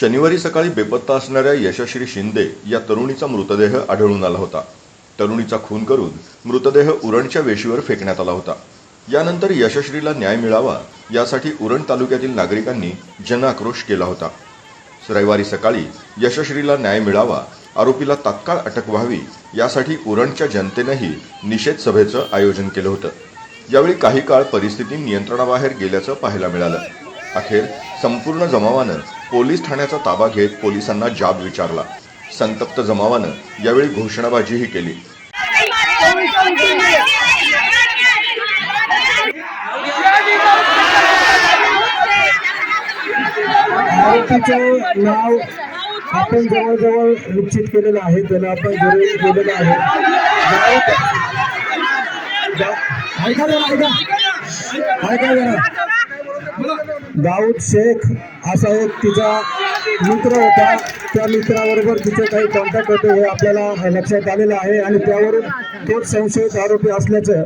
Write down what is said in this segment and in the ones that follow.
शनिवारी सकाळी बेपत्ता असणाऱ्या यशश्री शिंदे या तरुणीचा मृतदेह आढळून आला होता. तरुणीचा खून करून मृतदेह उरणच्या वेशीवर फेकण्यात आला होता. यानंतर यशश्रीला न्याय मिळावा यासाठी उरण तालुक्यातील नागरिकांनी जनआक्रोश केला होता. रविवारी सकाळी यशश्रीला न्याय मिळावा आरोपीला तात्काळ अटक व्हावी यासाठी उरणच्या जनतेनंही निषेध सभेचं आयोजन केलं होतं. यावेळी काही काळ परिस्थिती नियंत्रणाबाहेर गेल्याचं पाहायला मिळालं. अखेर संपूर्ण जमावानं पोलीस ठाण्याचा ताबा घेत पोलिसांना जाब विचारला. संतप्त जमावानं यावेळी घोषणाबाजीही केली. नाव आपण जवळजवळ निश्चित केलेलं आहे. त्याला आपण जरुरी केलेलं आहे. ऐका जरा ऐका. ऐका जरा. दाऊद शेख असा एक तिचा मित्र होता. त्या मित्राबरोबर तिचे काही कॉन्टॅक्ट होते हे आपल्याला लक्षात आलेलं आहे आणि त्यावरून तोच संशयित आरोपी असल्याचं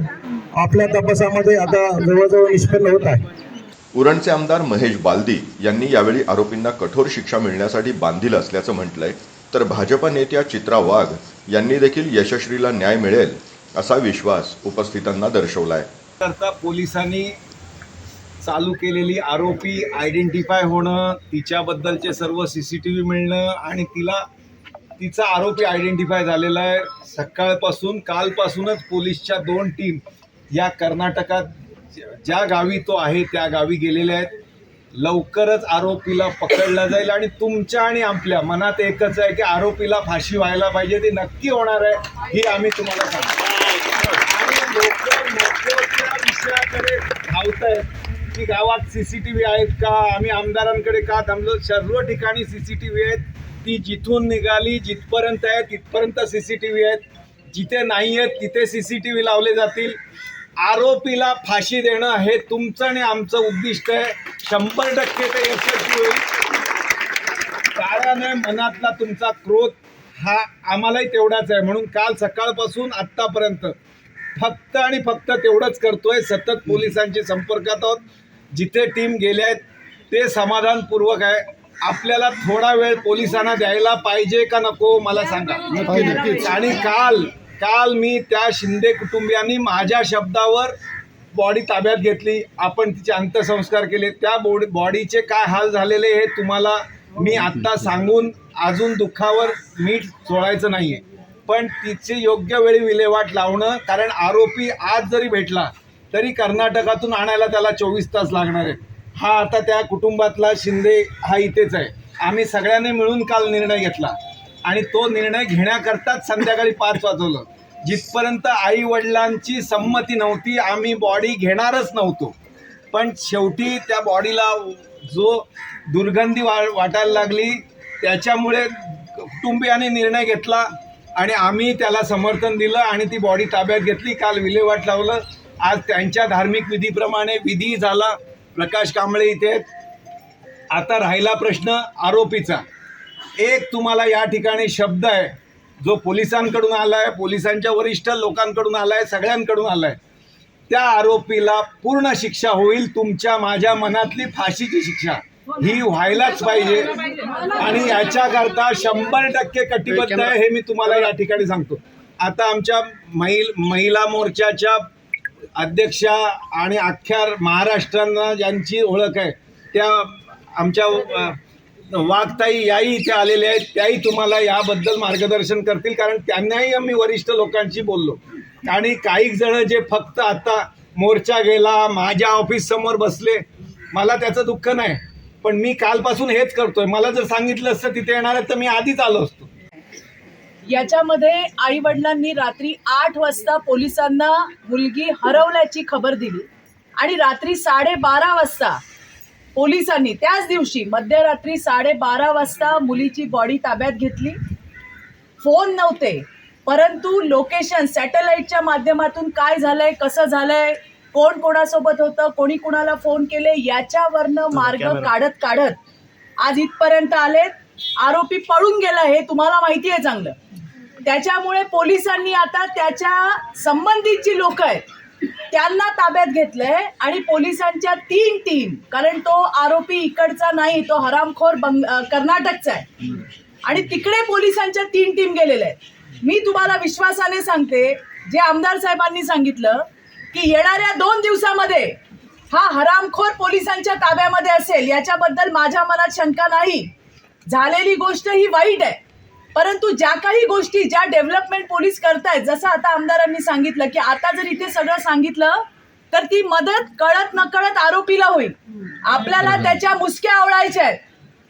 आपल्या तपासामध्ये आता जवळजवळ निष्पन्न होत आहे. उरणचे आमदार महेश बालदी यांनी यावेळी आरोपींना कठोर शिक्षा मिळण्यासाठी बांधील असल्याचं म्हटलंय. तर भाजपा नेत्या चित्रा वाघ यांनी देखील यशश्रीला न्याय मिळेल असा विश्वास उपस्थितांना दर्शवलाय. करता पोलिसांनी चालू केलेली आरोपी आयडेंटिफाय होणं तिच्याबद्दलचे सर्व सी सी टी व्ही मिळणं आणि तिला तिचा आरोपी आयडेंटिफाय झालेला आहे सकाळपासून कालपासूनच पोलीसच्या दोन टीम या कर्नाटकात ज्या गावी तो आहे त्या गावी गेलेल्या आहेत. लवकरच आरोपीला पकडला जाईल आणि तुमच्या आणि आपल्या मनात एकच आहे की आरोपीला फाशी व्हायला पाहिजे ती नक्की होणार आहे ही आम्ही तुम्हाला सांगतो. आणि लोक विषयाकडे धावत आहेत की गावात सी सी टी व्ही आहेत का? आम्ही आमदारांकडे का थांबलो? सर्व ठिकाणी सी सी टी व्ही आहेत. ती जिथून निघाली जिथपर्यंत आहे तिथपर्यंत सी सी टी व्ही आहेत. जिथे नाही आहेत तिथे सी सी टी व्ही लावले जातील. आरोपीला फाशी देणं हे तुमचं आणि आमचं उद्दिष्ट आहे. शंभर टक्के ते यशस्वी होईल. कारण आहे मनातला तुमचा क्रोध हा आम्हालाही तेवढाच आहे. म्हणून काल सकाळपासून आत्तापर्यंत फक्त आणि फक्त तेवढंच करतोय. सतत पोलिसांशी संपर्कात आहोत. जिथे टीम गेल्या आहेत ते समाधानपूर्वक आहे. आपल्याला थोडा वेळ पोलिसांना द्यायला पाहिजे का नको मला सांगा. आणि काल काल मी त्या शिंदे कुटुंबियांनी माझ्या शब्दावर बॉडी ताब्यात घेतली. आपण तिचे अंत्यसंस्कार केले. त्या बॉडी बॉडीचे काय हाल झालेले हे तुम्हाला मी आत्ता सांगून अजून दुःखावर मीठ सोडायचं नाहीये. पण तिचे योग्य वेळी विल्हेवाट लावणं कारण आरोपी आज जरी भेटला तरी कर्नाटकातून आणायला त्याला चोवीस तास लागणार आहेत. हा आता त्या कुटुंबातला शिंदे हा इथेच आहे. आम्ही सगळ्यांनी मिळून काल निर्णय घेतला. आणि तो निर्णय घेण्याकरताच संध्याकाळी पाच वाजवलं. जिथपर्यंत आई वडिलांची संमती नव्हती आम्ही बॉडी घेणारच नव्हतो. पण शेवटी त्या बॉडीला जो दुर्गंधी वा वाटायला लागली त्याच्यामुळे कुटुंबियाने निर्णय घेतला. आणि आम्ही त्याला समर्थन दिलं आणि ती बॉडी ताब्यात घेतली. काल विल्हेवाट लावलं. आज त्यांच्या धार्मिक विधीप्रमाणे विधी झाला. प्रकाश कांबळे इथे. आता राहिला प्रश्न आरोपीचा. एक तुम्हाला या ठिकाणी शब्द आहे. जो पोलिसांकडून आला आहे पोलिसांच्या वरिष्ठ लोकांकडून आला आहे सगळ्यांकडून आला आहे त्या आरोपीला पूर्ण शिक्षा होईल तुमच्या माझ्या मनातली फाशीची शिक्षा. ही व्हायलाच पाहिजे. आणि याच्याकरता शंभर टक्के कटिबद्ध आहे हे मी तुम्हाला या ठिकाणी सांगतो. आता आमच्या महिल महिला मोर्चाच्या अध्यक्षा आणि अख्ख्या महाराष्ट्रांना ज्यांची ओळख आहे त्या आमच्या वाघताई याही इथे आलेल्या आहेत. त्याही तुम्हाला याबद्दल मार्गदर्शन करतील कारण त्यांनाही आम्ही वरिष्ठ लोकांशी बोललो. आणि काही जण जे फक्त आता मोर्चा गेला माझ्या ऑफिस समोर बसले मला त्याचं दुःख नाही. पण मी कालपासून हेच करतोय. मला जर सांगितलं असतं तिथे येणार आहे तर मी आधीच आलो असतो. याच्यामध्ये आई वडिलांनी रात्री आठ वाजता पोलिसांना मुलगी हरवल्याची खबर दिली आणि रात्री साडेबारा वाजता पोलिसांनी त्याच दिवशी मध्यरात्री साडेबारा वाजता मुलीची बॉडी ताब्यात घेतली. फोन नव्हते परंतु लोकेशन सॅटेलाईटच्या माध्यमातून काय झालंय कसं झालंय कोण कोणासोबत होतं कोणी कुणाला फोन केले याच्यावरनं मार्ग काढत काढत आज इथपर्यंत आलेत. आरोपी पळून गेला हे तुम्हाला माहिती आहे चांगलं. त्याच्यामुळे पोलिसांनी आता त्याच्या संबंधित जी लोक आहेत त्यांना ताब्यात घेतलंय आणि पोलिसांच्या तीन टीम कारण तो आरोपी इकडचा नाही तो हरामखोर बंग कर्नाटकचा आहे. आणि तिकडे पोलिसांच्या तीन टीम गेलेल्या आहेत. मी तुम्हाला विश्वासाने सांगते जे आमदार साहेबांनी सांगितलं की येणाऱ्या दोन दिवसामध्ये हा हरामखोर पोलिसांच्या ताब्यामध्ये असेल याच्याबद्दल माझ्या मनात शंका नाही. झालेली गोष्ट ही वाईट आहे. परंतु ज्या काही गोष्टी ज्या डेव्हलपमेंट पोलीस करतायत जसं आता आमदारांनी सांगितलं की आता जर इथे सगळं सांगितलं तर ती मदत कळत नकळत आरोपीला होईल. आपल्याला त्याच्या मुसक्या आवळायच्या आहेत.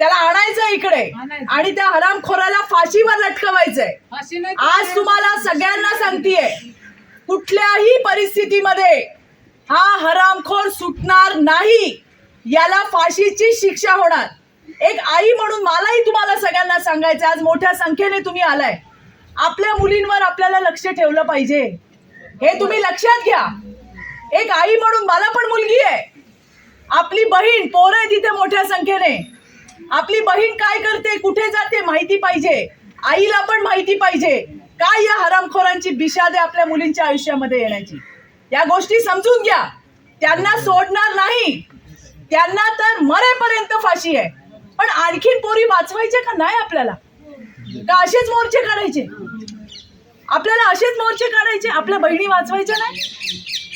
त्याला आणायचं इकडे आणि त्या हरामखोराला फाशीवर लटकवायचंय. आज तुम्हाला सगळ्यांना सांगतेय कुठल्याही परिस्थितीमध्ये हा हरामखोर सुटणार नाही. याला फाशीची शिक्षा होणार. एक आई म्हणून मलाही तुम्हाला सगळ्यांना सांगायचं आज मोठ्या संख्येने तुम्ही आलाय. आपल्या मुलींवर आपल्याला लक्ष ठेवलं पाहिजे. हे तुम्ही लक्षात घ्या. एक आई म्हणून मला पण मुलगी आहे. आपली बहीण पोरं आहे तिथे मोठ्या संख्येने. आपली बहीण काय करते कुठे जाते माहिती पाहिजे. आईला पण माहिती पाहिजे. काय या हरामखोरांची बिषादे आपल्या मुलींच्या आयुष्यामध्ये येण्याची? या गोष्टी समजून घ्या. त्यांना सोडणार नाही. त्यांना तर मरेपर्यंत फाशी आहे. पण आणखीन पोरी वाचवायचे का नाही आपल्याला? का असेच मोर्चे काढायचे? आपल्याला असेच मोर्चे काढायचे? आपल्या बहिणी वाचवायच्या नाही?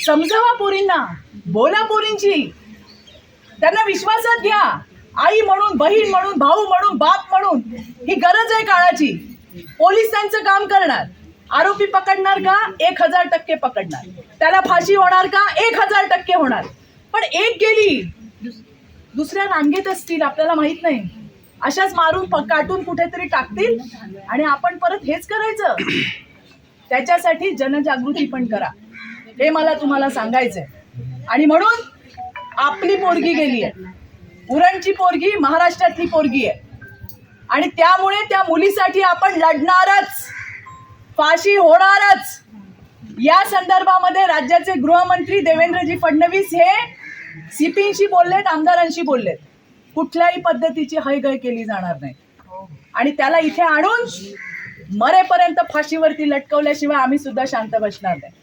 समजावा पोरींना. बोला पोरींची. त्यांना विश्वासात घ्या. आई म्हणून बहीण म्हणून भाऊ म्हणून बाप म्हणून. ही गरज आहे काळाची. पोलिसांचं त्यांचं काम करणार. आरोपी पकडणार का? एक हजार टक्के पकडणार. त्याला फाशी होणार का? एक हजार टक्के होणार. पण एक गेली. दुसऱ्या रांगेत असतील आपल्याला माहीत नाही. अशाच मारून काटून कुठेतरी टाकतील आणि आपण परत हेच करायचं. त्याच्यासाठी जनजागृती पण करा. हे मला तुम्हाला सांगायचंय. आणि म्हणून आपली पोरगी गेली आहे उरणची पोरगी महाराष्ट्रातली पोरगी आहे आणि त्यामुळे त्या मुलीसाठी आपण लढणारच. फाशी होणारच. या संदर्भामध्ये राज्याचे गृहमंत्री देवेंद्रजी फडणवीस हे सीपींशी बोललेत आमदारांशी बोललेत. कुठल्याही पद्धतीची हयगय केली जाणार नाही. आणि त्याला इथे आणून मरेपर्यंत फाशीवरती लटकवल्याशिवाय आम्ही सुद्धा शांत बसणार नाही.